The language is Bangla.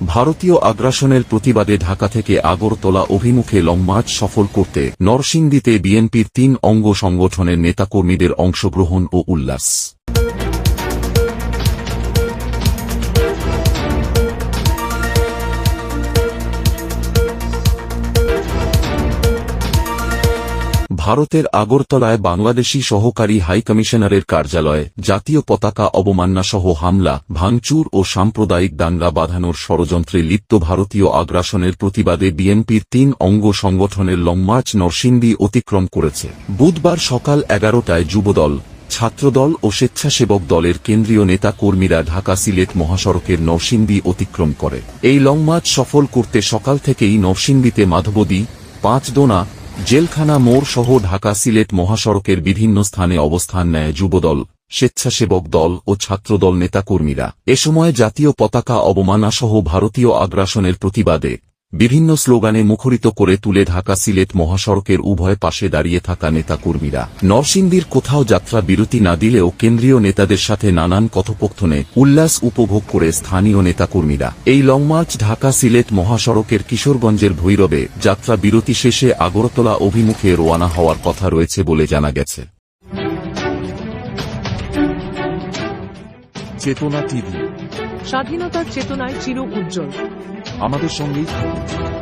ভারতীয় আগ্রাসনের প্রতিবাদে ঢাকা থেকে আগরতলা অভিমুখে লংমার্চ সফল করতে নরসিংদীতে বিএনপির তিন অঙ্গ সংগঠনের নেতাকর্মীদের অংশগ্রহণ ও উল্লাস। ভারতের আগরতলায় বাংলাদেশি সহকারী হাইকমিশনারের কার্যালয়ে জাতীয় পতাকা অবমাননাসহ হামলা, ভাঙচুর ও সাম্প্রদায়িক দাঙ্গা বাঁধানোর ষড়যন্ত্রে লিপ্ত ভারতীয় আগ্রাসনের প্রতিবাদে বিএনপির তিন অঙ্গ সংগঠনের লংমার্চ নরসিংদী অতিক্রম করেছে। বুধবার সকাল এগারোটায় যুবদল, ছাত্রদল ও স্বেচ্ছাসেবক দলের কেন্দ্রীয় নেতা কর্মীরা ঢাকা সিলেট মহাসড়কের নরসিংদী অতিক্রম করে। এই লংমার্চ সফল করতে সকাল থেকেই নরসিংদীতে মাধবদী, পাঁচদোনা জেলখানা মোড় সহ ঢাকা সিলেট মহাসড়কের বিভিন্ন স্থানে অবস্থান নেয় যুবদল, স্বেচ্ছাসেবক দল ও ছাত্রদল নেতাকর্মীরা। এ সময় জাতীয় পতাকা অবমাননাসহ ভারতীয় আগ্রাসনের প্রতিবাদে বিভিন্ন স্লোগানে মুখরিত করে তুলে ঢাকা সিলেট মহাসড়কের উভয় পাশে দাঁড়িয়ে থাকা নেতাকর্মীরা, নরসিংদীর কোথাও যাত্রা বিরতি না দিলেও কেন্দ্রীয় নেতাদের সাথে নানান কথোপকথনে উল্লাস উপভোগ করে স্থানীয় নেতাকর্মীরা। এই লংমার্চ ঢাকা সিলেট মহাসড়কের কিশোরগঞ্জের ভৈরবে যাত্রা বিরতি শেষে আগরতলা অভিমুখে রোয়ানা হওয়ার কথা রয়েছে বলে জানা গেছে। চেতনা টিভি স্বাধীনতার চেতনায় চির উজ্জ্বল। আমাদের সঙ্গেই থাকুন।